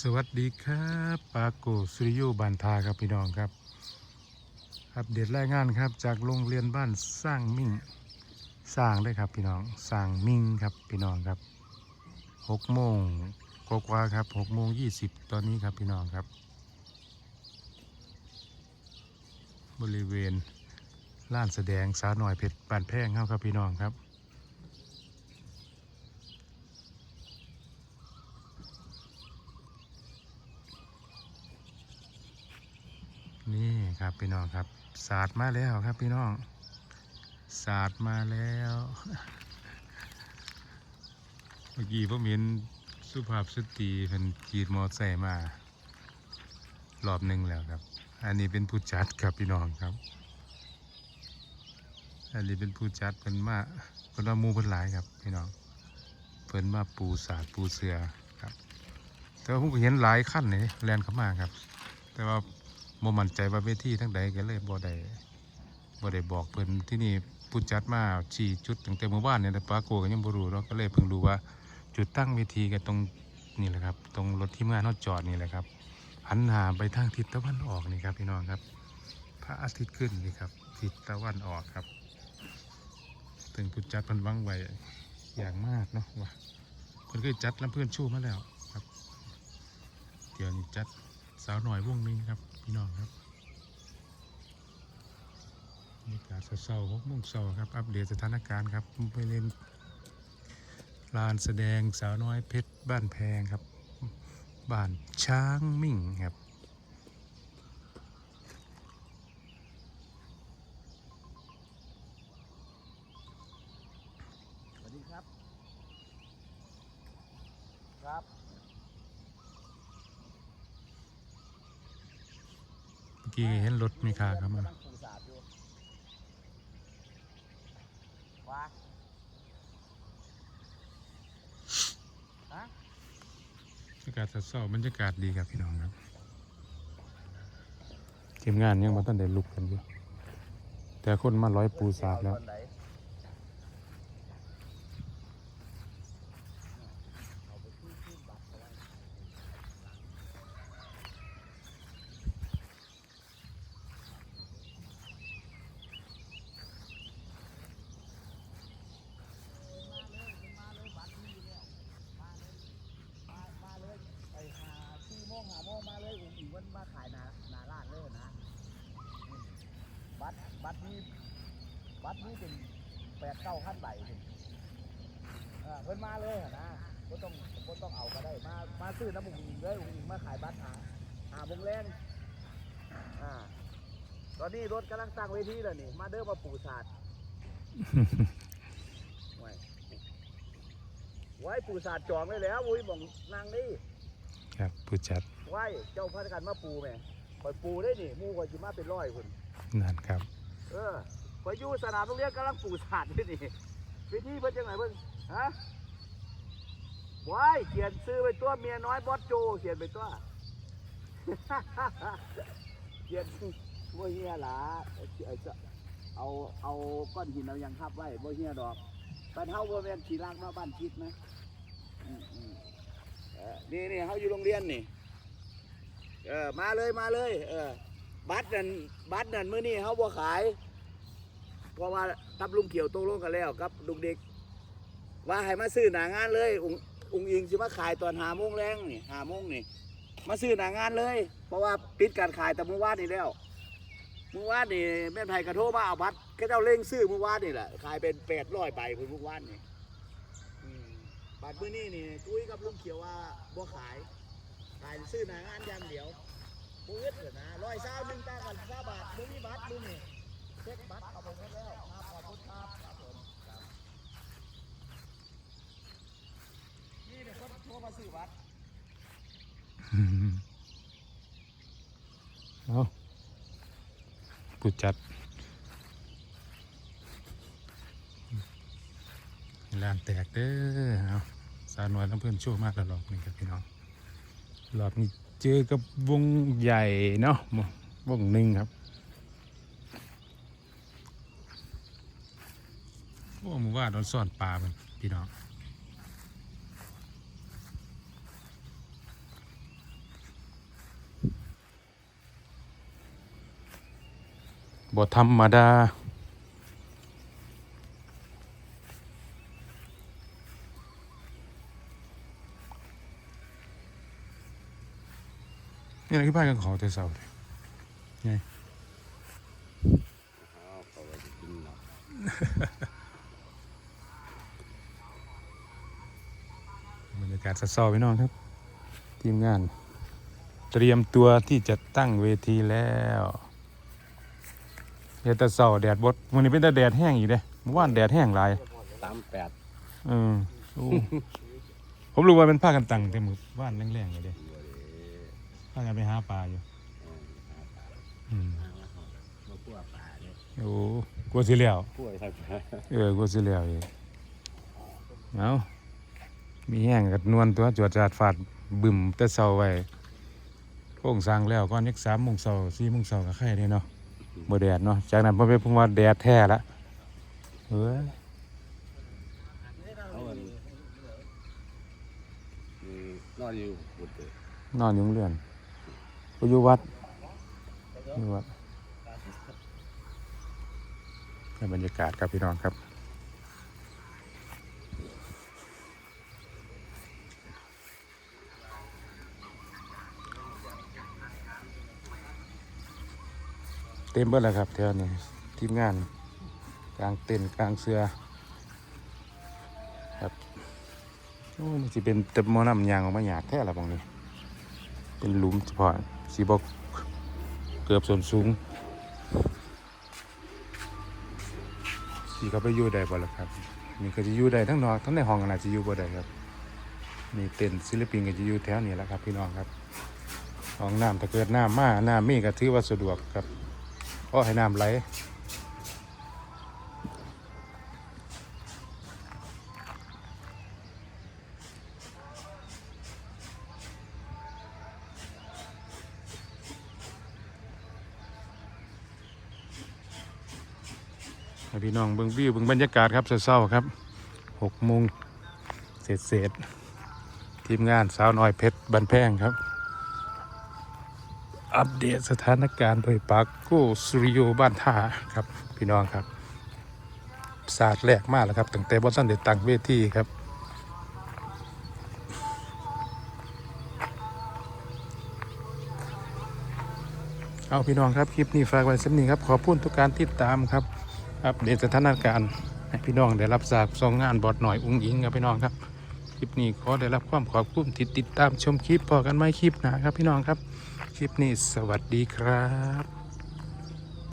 สวัสดีครับปาโกสุริโยบานทาครับพี่น้องครับอัปเดตรายงานครับจากโรงเรียนบ้านสร้างมิ่งสร้างได้ครับพี่น้องสร้างมิ่งครับพี่น้องครับหกโมงกว่าครับหกโมงยี่สิบตอนนี้ครับพี่น้องครับ บริเวณลานแสดงสาวหน่อยเพชรบานแพงเข้าครับพี่น้องครับ นี่ครับพี่น้องครับศาสตร์มาแล้วครับพี่น้องศาสตร์มาแล้วเมื่อกี้ผมเห็นสุภาพสตรีเป็นจีดมอไซค์มารอบหนึ่งแล้วครับ อันนี้เป็นผู้จัดครับพี่น้องครับ อันนี้เป็นผู้จัดเป็นมาเป็นว่ามูเป็นหลายครับพี่น้องเพิ่นมาปูศาสตร์ปูเสือครับ แต่ว่าผมก็เห็นหลายขั้นเลยแลนเข้ามาครับ แต่ว่า บ่มั่นใจว่าเวทีทั้งใดก็เลยบ่ได้บ่ได้บอกเพิ่นที่นี่ผู้จัดมาชี้จุดตั้งแต่เมื่อวานเนี่ยแต่ปาโกก็ยังบ่รู้เนาะก็เลยเพิ่งรู้ว่าจุดตั้งเวทีก็ตรงนี่แหละครับ ตรงรถที่เมงานเฮาจอดนี่แหละครับหันหน้าไปทางทิศตะวันออกนี่ครับพี่น้องครับ พระอาทิตย์ขึ้นนี่ครับ ทิศตะวันออกครับถึงผู้จัดเพิ่นวางไว้อย่างมากเนาะว่าเพิ่นเคยจัดลำเพื่อนชูมาแล้วครับ เดี๋ยวนี้จัด สาวหน่อยวงหนึงครับ พี่น้องครับนี่การเศร้าหกโมงเศร้าครับ อัปเดตสถานการณ์ครับไปเล่นลานแสดงสาวน้อยเพชรบ้านแพงครับ บ้านช้างมิ่งครับ สวัสดีครับ ครับ เมื่อ กี้เห็นรถมีคาครับมากำลังปูสาดอาฮะบรรยากาศเศร้าบรรยากาศดีครับพี่น้องครับทีมงานยังมาตั้งแต่ลุกกันอยู่แต่คนมาร้อยปูสาบแล้ว ตอนไหนเอาไปขึ้นขึ้นบัตรเอาไว้มาเลยมาเลยบัตรมีอยู่แล้วมาเลยมามาเลยไปหาสี่โมงหาโมงมาเลยอุ้งอิงวันมาขายหนาหนาร้านเลยนะอืม บัตรบัตรนี้บัตรนี้เป็นแปดเก้าขั้นใบถึงเออเพิ่นมาเลยหั่นนะก็ต้องก็ต้องเอาก็ได้มามาซื้อน้ำอุ้งอิงเลยอุ้งอิงมาขายบัตรหาหาวงแรงอ่าตอนนี้รถกำลังตั้งเวทีแล้วนี่มาเด้อมาปูศาสตร์ไว้ไว้ปูศาสตร์จองเลยแล้วอุ้ยบอกนางนี่ครับผู้จัดไหว้เจ้าพัฒการมาปูแม่คอยปูได้นี่หมู่คอยจิมาเป็นร้อยคนนั่นครับ เออคอยอยู่สนามโรงเรียนกำลังปูศาสตร์อยู่นี่วิธีเพิ่นจังไหนเพิ่นฮะไหว้เขียนซื้อไปตัวเมียน้อยบอสโจเขียนไปตัวเขียนบ่เฮียหลาเอาเอาเอาก้อนหินเอายังทับไว้บ่เฮียดอกบ้านเฮาบ่แม่นขี่ลากมาบ้านคิดนะอืมนี่นี่เฮาอยู่โรงเรียนนี่เออมาเลยมาเลย เออ บัตรนั่นบัตรนั่นมื้อนี้เขาบ่ขาย เพราะว่ากับลุงเขียวตกลงกันแล้วกับลุงเด็ก ว่าให้มาซื้อหนางานเลยองอุงอิงสิมาขายตอนหาโมงแรงนี่หาโมงนี่มาซื้อหนางานเลย เพราะว่าปิดการขายแต่เมื่อวานนี่แล้วเมื่อวานนี่แม่ไผ่กระโทรมาเอาบัตรแค่เจ้าเล่งซื้อเมื่อวานนี่แหละขายเป็นแปดร้อยใบเพิ่นเมื่อวานนี่บัตรมื้อนี้นี่คุยกับลุงเขียวว่าบ่ขายขายซื้อหนางานอย่างเดียว ปื๊ดเถอะนะร้อยเศร้าหนึ่งตากันเศร้าบาทมึงมีบัตรมึงนี่เช็คบัตรเอาไปหมดแล้วครับขอบคุณครับครับผมนี่เนี่ยคนโทรมาซื้อบัตรเอาผู้จัดลานแตกเด้อเอาสาวน้อยลำเพื่อนโชว์มากแล้วรอบนี้ครับพี่น้องรอบนี้ เจอกับวงใหญ่เนาะวงหนึ่งครับว่ามืว่าโดนซ่อนปลามัพี่น้องบ่ธรรมดา นี่อะไรที่บ้านกันขอแต่เสาเลยเอาเขาไว้กินเนาะบรรยากาศเศร้าๆพี่น้องครับ ทีมงาน เตรียมตัวที่จะตั้งเวทีแล้วเดี๋ยวแต่เสาแดดบดวันนี้เป็นแต่แดดแห้งอีกเด้เมื่อวานแดดแห้งหลายสามแปดเออโอ้ผมรู้ว่าเป็นผ้ากันตังแต่มือว่านแรงๆเลยเด้ผ้ากันไปหาปลาอยู่อืมมาคั่วปลาเนี่ยโอ้กลัวสิแล้วคั่วใส่ปลาเออกลัวสิแล้วอีกเอามีแห้งกับนวลตัวจวดจาดฟาดบึมแต่เสาไว้โค้งสร้างแล้วก่อนยักสามโมงเสาสี่โมงเสาก็ไข่เด้เนาะบ่แดดเนาะจากนั้นพอไปพุ่งว่าแดดแท้ละเฮ้ยเอาอันอืมนอนอยู่บุตรนอนอยู่โรงเรือน ไปอยู่วัดอยู่วัดในบรรยากาศครับพี่น้องครับเต็มเบิดแล้วครับแถวนี้ทีมงานกลางเต็นกลางเสือครับโอ้มันสิเป็นแตะมอน้ำยางออกมาหยาดแท้ละบางนี้ เป็นหลุมเฉพาะ สีบอกเกือบส่วนสูงสีเขาไปอยู่ได้บ่ล่ะครับนี่ก็จะอยู่ได้ทั้งนอกทั้งในห้องก็น่าจะอยู่บ่ได้ครับนี่เต็นศิลปินก็จะอยู่แถวนี้แหละครับ พี่น้องครับห้องน้ำถ้าเกิดน้ำมาน้ำมีก็ถือว่าสะดวกครับเพราะให้น้ำไหล พี่น้องเบิ่งวิวเบิ่งบรรยากาศครับเศร้าๆครับหกโมงเสร็จเสร็จๆทีมงานสาวน้อยเพชรบันแพงครับ อัปเดตสถานการณ์โดยปากโกสุริโยบ้านท่าครับพี่น้องครับศาสตร์แรกมากแล้วครับตั้งแต่บอสันเด็ดตังเวทีครับเอาพี่น้องครับ คลิปนี้ฝากไว้สักนี้ครับ ขอพูดทุกการติดตามครับ อัปเดตสถานการณ์ให้พี่น้องได้รับทราบสองงานบอดหน่อยอุ้งอิงครับพี่น้องครับคลิปนี้ขอได้รับความขอบคุณที่ติดตามชมคลิปพอกันไหมคลิปหนาครับพี่น้องครับ คลิปนี้สวัสดีครับ